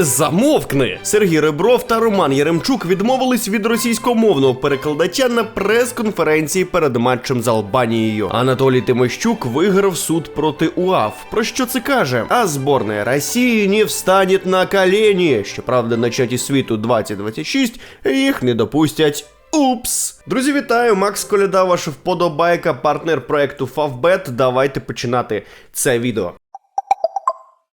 Замовкни! Сергій Ребров та Роман Яремчук відмовились від російськомовного перекладача на прес-конференції перед матчем з Албанією. Анатолій Тимощук виграв суд проти УАФ. Про що це каже? А зборна Росії не встанет на колені. Щоправда, на чаті світу 2026 їх не допустять. Упс! Друзі, вітаю! Макс Коляда, ваша вподобайка, партнер проекту Фавбет. Давайте починати це відео.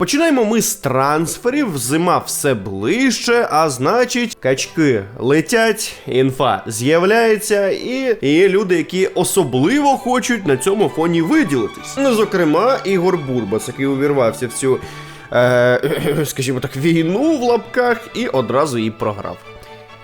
Починаємо ми з трансферів. Зима все ближче, а значить, качки летять, інфа з'являється, і є люди, які особливо хочуть на цьому фоні виділитись. Ну, зокрема, Ігор Бурбас, який увірвався в цю, е, скажімо так, війну в лапках і одразу її програв.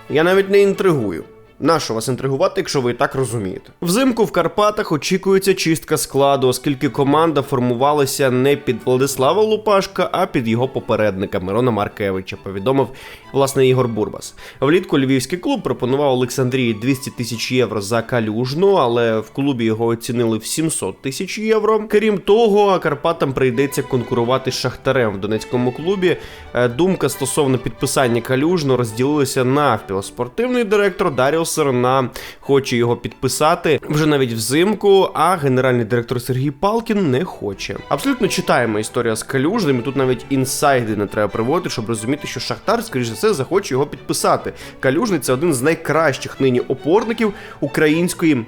Я навіть не інтригую. Нащо вас інтригувати, якщо ви і так розумієте? Взимку в Карпатах очікується чистка складу, оскільки команда формувалася не під Владислава Лупашка, а під його попередника Мирона Маркевича, повідомив власне Ігор Бурбас. Влітку львівський клуб пропонував Олександрії 200 тисяч євро за калюжну, але в клубі його оцінили в 700 тисяч євро. Крім того, Карпатам прийдеться конкурувати з Шахтарем в Донецькому клубі. Е, Думка стосовно підписання калюжну розділилася навпіл. Спортивний директор Даріо Серна хоче його підписати вже навіть взимку, а генеральний директор Сергій Палкін не хоче. Абсолютно читаємо історія з калюжним. Тут навіть інсайди не треба приводити, щоб розуміти, що Шахтар, скоріш за все, захоче його підписати. Калюжний це один з найкращих нині опорників української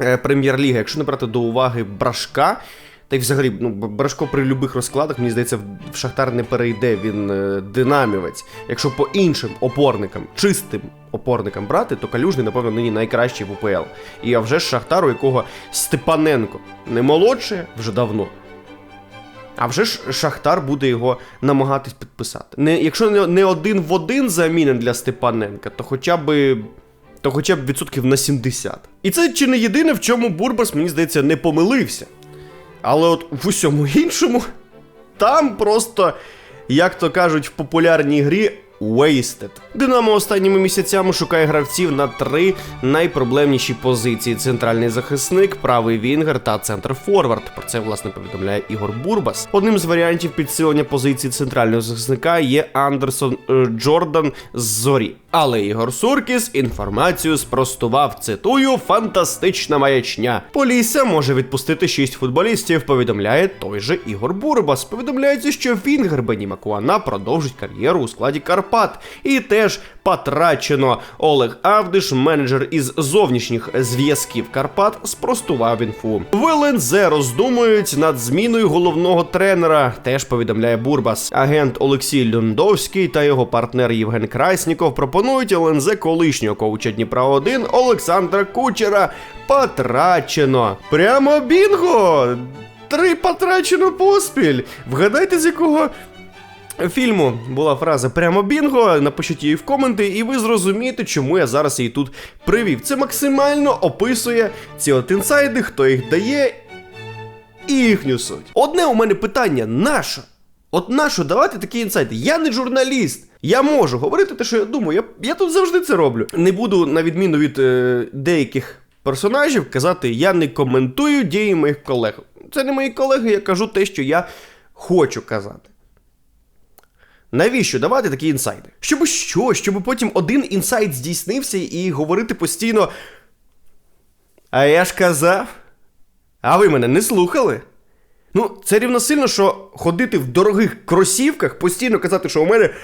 е, прем'єр-ліги. Якщо не брати до уваги брашка. Та й взагалі, ну, Брашко при любих розкладах, мені здається, в- Шахтар не перейде, він е, динамівець. Якщо по іншим опорникам, чистим опорникам брати, то Калюжний, напевно, нині найкращий в УПЛ. І а вже Шахтар, у якого Степаненко не молодше вже давно. А вже ж Шахтар буде його намагатись підписати. Не, якщо не один в один замінен для Степаненка, то хоча б. То хоча б відсотків на 70. І це чи не єдине, в чому Бурбас, мені здається, не помилився. Але от в усьому іншому, там просто, як то кажуть в популярній грі, wasted. Динамо останніми місяцями шукає гравців на три найпроблемніші позиції: центральний захисник, правий вінгер та центр форвард. Про це власне повідомляє Ігор Бурбас. Одним з варіантів підсилення позиції центрального захисника є Андерсон е, Джордан з зорі. Але Ігор Суркіс інформацію спростував. Цитую, фантастична маячня. Полісся може відпустити шість футболістів. Повідомляє той же Ігор Бурбас. Повідомляється, що Фінгер Бені Макуана продовжить кар'єру у складі Карпат. І теж потрачено. Олег Авдиш, менеджер із зовнішніх зв'язків Карпат, спростував інфу. В ЛНЗ роздумують над зміною головного тренера. Теж повідомляє Бурбас. Агент Олексій Люндовський та його партнер Євген Красніков пропонують ЛНЗ колишнього коуча Дніпра 1 Олександра Кучера. Потрачено. Прямо бінго! Три потрачено поспіль. Вгадайте, з якого фільму була фраза прямо бінго. Напишіть її в коменти, і ви зрозумієте, чому я зараз її тут привів. Це максимально описує ці от інсайди, хто їх дає, і їхню суть. Одне у мене питання: нащо? От нащо давати такі інсайти? Я не журналіст. Я можу говорити те, що я думаю. Я, я тут завжди це роблю. Не буду, на відміну від е, деяких персонажів, казати, я не коментую дії моїх колег. Це не мої колеги, я кажу те, що я хочу казати. Навіщо давати такі інсайди? Щоб що? Щоб потім один інсайт здійснився і говорити постійно. А я ж казав. А ви мене не слухали? Ну, це рівносильно, що ходити в дорогих кросівках, постійно казати, що у мене.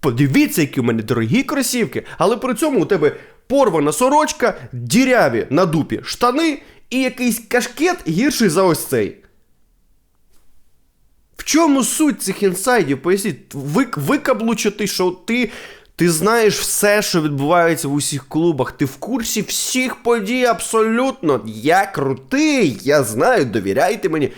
Подивіться, які у мене дорогі кросівки, але при цьому у тебе порвана сорочка, діряві на дупі штани і якийсь кашкет гірший за ось цей. В чому суть цих інсайдів? Поясніть, викаблучити, що ти, ти знаєш все, що відбувається в усіх клубах. Ти в курсі всіх подій абсолютно. Я крутий, я знаю, довіряйте мені.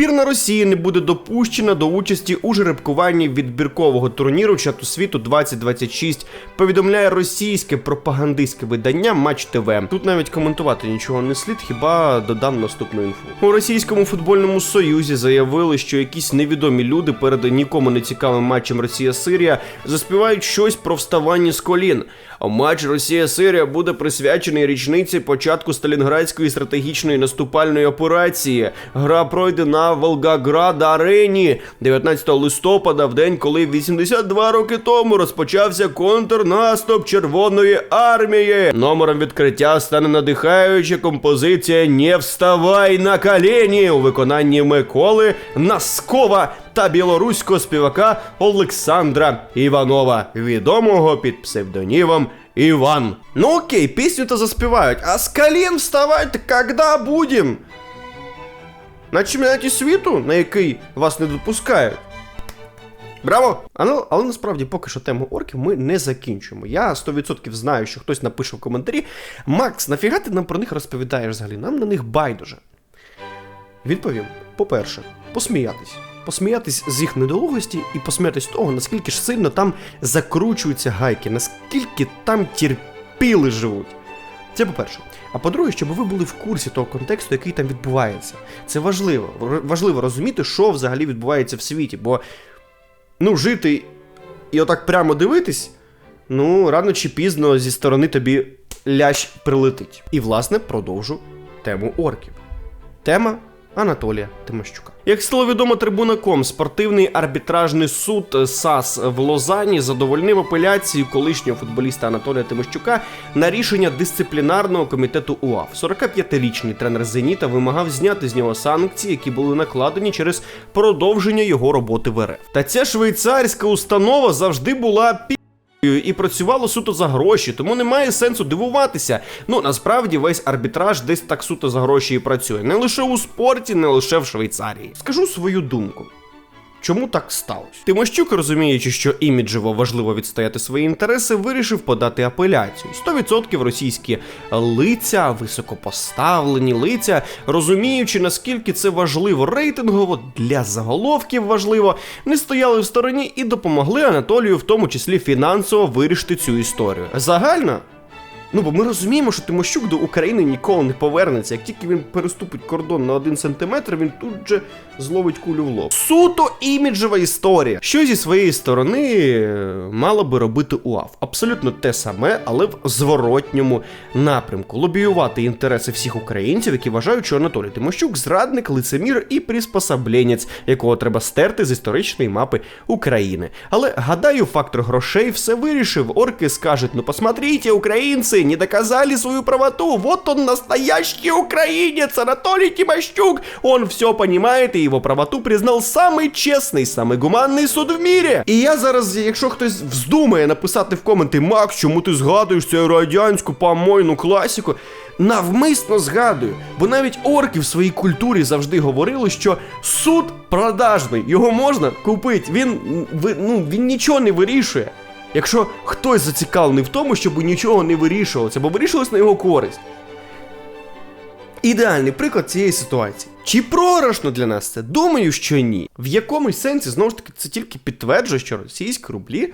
Збірна Росії не буде допущена до участі у жеребкуванні відбіркового турніру чату світу 2026, повідомляє російське пропагандистське видання Матч ТВ. Тут навіть коментувати нічого не слід, хіба додам наступну інфу. У російському футбольному союзі заявили, що якісь невідомі люди перед нікому не цікавим матчем Росія-Сирія заспівають щось про вставання з колін. Матч Росія-Сирія буде присвячений річниці початку Сталінградської стратегічної наступальної операції. Гра пройде на Волгоград арені 19 листопада, в день, коли 82 роки тому розпочався контрнаступ Червоної армії. Номером відкриття стане надихаюча композиція Не вставай на колені у виконанні Миколи Наскова та білоруського співака Олександра Іванова, відомого під псевдонімом Іван. Ну окей, пісню то заспівають, а з колін вставати коли будем? На чемпіонаті світу, на який вас не допускають. Браво! Але, але насправді поки що тему орків ми не закінчуємо. Я 100% знаю, що хтось напише в коментарі: Макс, нафіга ти нам про них розповідаєш взагалі? Нам на них байдуже. Відповім: по-перше, посміятись. Посміятись з їх недолугості і посміятись того, наскільки ж сильно там закручуються гайки, наскільки там терпіли живуть. Це по-перше. А по-друге, щоб ви були в курсі того контексту, який там відбувається. Це важливо. Важливо розуміти, що взагалі відбувається в світі. Бо ну, жити і отак прямо дивитись, ну, рано чи пізно зі сторони тобі лящ прилетить. І, власне, продовжу тему орків. Тема Анатолія Тимощука. Як стало відомо трибунаком, спортивний арбітражний суд САС в Лозані задовольнив апеляцію колишнього футболіста Анатолія Тимощука на рішення дисциплінарного комітету УАФ. 45-річний тренер Зеніта вимагав зняти з нього санкції, які були накладені через продовження його роботи в РФ. Та ця швейцарська установа завжди була пі і працювало суто за гроші, тому немає сенсу дивуватися. Ну насправді весь арбітраж десь так суто за гроші і працює. Не лише у спорті, не лише в Швейцарії. Скажу свою думку. Чому так сталося? Тимощук, розуміючи, що іміджево важливо відстояти свої інтереси, вирішив подати апеляцію. 100% російські лиця, високопоставлені лиця, розуміючи, наскільки це важливо рейтингово для заголовків важливо, не стояли в стороні і допомогли Анатолію, в тому числі фінансово, вирішити цю історію. Загально Ну, бо ми розуміємо, що Тимощук до України ніколи не повернеться. Як тільки він переступить кордон на один сантиметр, він тут же зловить кулю в лоб. Суто іміджева історія. Що зі своєї сторони е, мала би робити УАФ? Абсолютно те саме, але в зворотньому напрямку. Лобіювати інтереси всіх українців, які вважають, що Анатолій Тимощук зрадник, лицемір і приспособленець, якого треба стерти з історичної мапи України. Але гадаю, фактор грошей все вирішив. Орки скажуть: ну посмотрите, українці не доказали свою правоту. Вот он настоящий украинец, Анатолий Тимощук. Он все понимает и его правоту признал самый честный, самый гуманний суд в мірі. І я зараз, якщо хтось вздумає написати в коменти, Макс, чому ти згадуєш цю радянську помойну класіку? Навмисно згадую, бо навіть орки в своїй культурі завжди говорили, що суд продажний, його можна купити. Він, м, ви- ну, він нічого не вирішує. Якщо хтось зацікавлений в тому, щоб нічого не вирішувалося, бо вирішувалось на його користь. Ідеальний приклад цієї ситуації. Чи програшно для нас це? Думаю, що ні. В якомусь сенсі, знову ж таки, це тільки підтверджує, що російські рублі.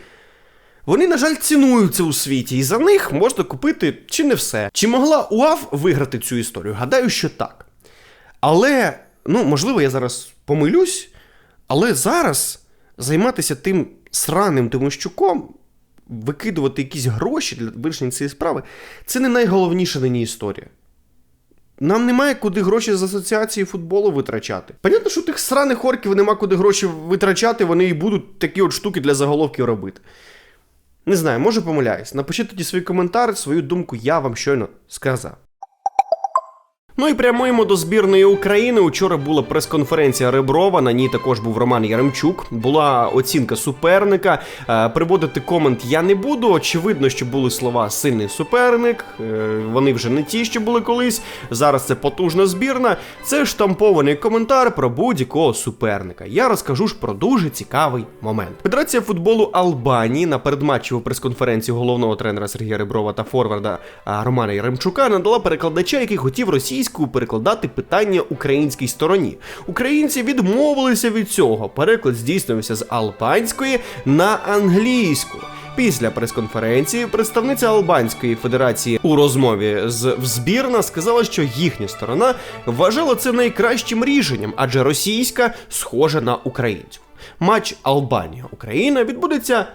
Вони, на жаль, цінуються у світі, і за них можна купити чи не все. Чи могла УАФ виграти цю історію? Гадаю, що так. Але, ну, можливо, я зараз помилюсь, але зараз займатися тим сраним Тимощуком, викидувати якісь гроші для вирішення цієї справи, це не найголовніша нині історія. Нам немає куди гроші з асоціації футболу витрачати. Понятно, що тих сраних орків нема куди гроші витрачати, вони і будуть такі от штуки для заголовків робити. Не знаю, може помиляюсь. Напишіть тоді свій коментар, свою думку я вам щойно сказав. Ну і прямуємо до збірної України. Учора була прес-конференція Реброва. На ній також був Роман Яремчук. Була оцінка суперника. Е, Приводити комент я не буду. Очевидно, що були слова сильний суперник. Е, Вони вже не ті, що були колись. Зараз це потужна збірна. Це штампований коментар про будь-якого суперника. Я розкажу ж про дуже цікавий момент. Федерація футболу Албанії на передматчеву прес-конференцію головного тренера Сергія Реброва та форварда Романа Яремчука надала перекладача, який хотів російською перекладати питання українській стороні. Українці відмовилися від цього. Переклад здійснювався з албанської на англійську. Після прес-конференції представниця Албанської федерації у розмові з в збірна сказала, що їхня сторона вважала це найкращим рішенням, адже російська схожа на українську. Матч Албанія-Україна відбудеться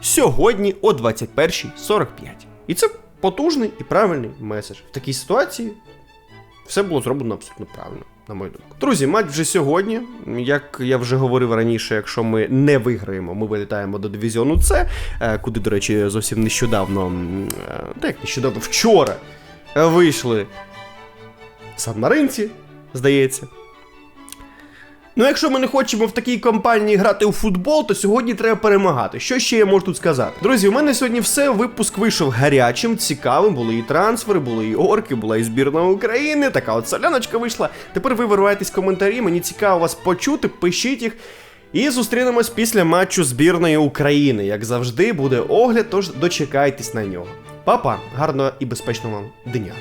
сьогодні о 21.45. І це потужний і правильний меседж. В такій ситуації все було зроблено абсолютно правильно, на мою думку. Друзі, матч вже сьогодні. Як я вже говорив раніше, якщо ми не виграємо, ми вилітаємо до дивізіону С, е, куди, до речі, зовсім нещодавно, е, так нещодавно, вчора е, вийшли Сан-Маринці, здається. Ну, якщо ми не хочемо в такій компанії грати у футбол, то сьогодні треба перемагати. Що ще я можу тут сказати? Друзі, у мене сьогодні все. Випуск вийшов гарячим, цікавим. Були і трансфери, були і орки, була і збірна України. Така от соляночка вийшла. Тепер ви вириваєтесь коментарі. Мені цікаво вас почути, пишіть їх. І зустрінемось після матчу збірної України. Як завжди, буде огляд, тож дочекайтесь на нього. Папа, гарного і безпечного вам дня.